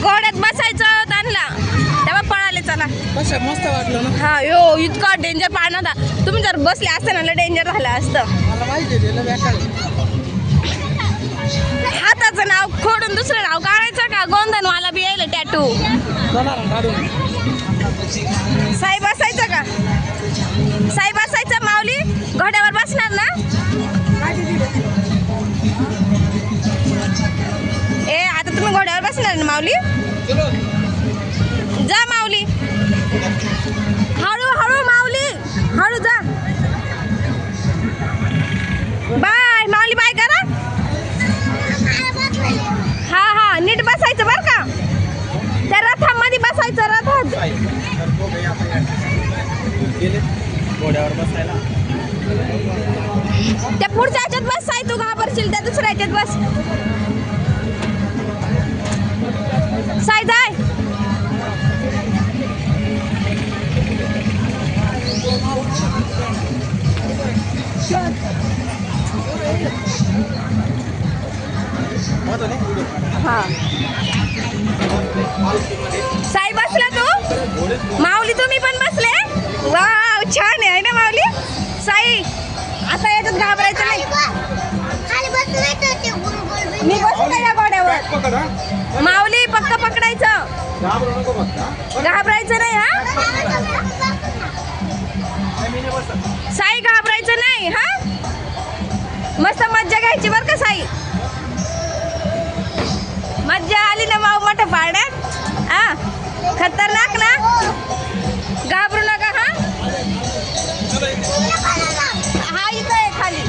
घोड्यात बसायचं त्यांना. तेव्हा पळाले चला. कशा मस्त वाटलं ना? हा यो इतका डेंजर पाळणा होता. तुम्ही जर बसले असते ना डेंजर झालं असतं. मला माहिती बेकार. हाताचं नाव खोडून दुसरं नाव काढायचं का? गोंधनवाला बी यायला टॅटू चला ना, काढून. माऊली? जा माऊली. हळू हळू माऊली. हळू जा. बाय माऊली बाय करा. हा हा नीट बसायचं बरं का? त्या रथामध्ये बसायचं रथात. त्या पुढच्या ह्याच्यात बस आहे तू घाबरशील त्या दुसऱ्या ह्याच्यात बस. साई जाय हा. साई बसला तू? माऊली तुम्ही पण बसले? वाव छान आहे ना माऊली? साई आता याच्यात घाबरायचं नाही. मी बसू का या पकडायचं घाबरायचं नाही हा? साई घाबरायचं नाही हा? मस्त मज्जा घ्यायची बरं का साई? मज्जा आली ना माऊ मोठ्या पाड्यात हा? खतरनाक ना? घाबरू नका हा? हा इथं आहे खाली.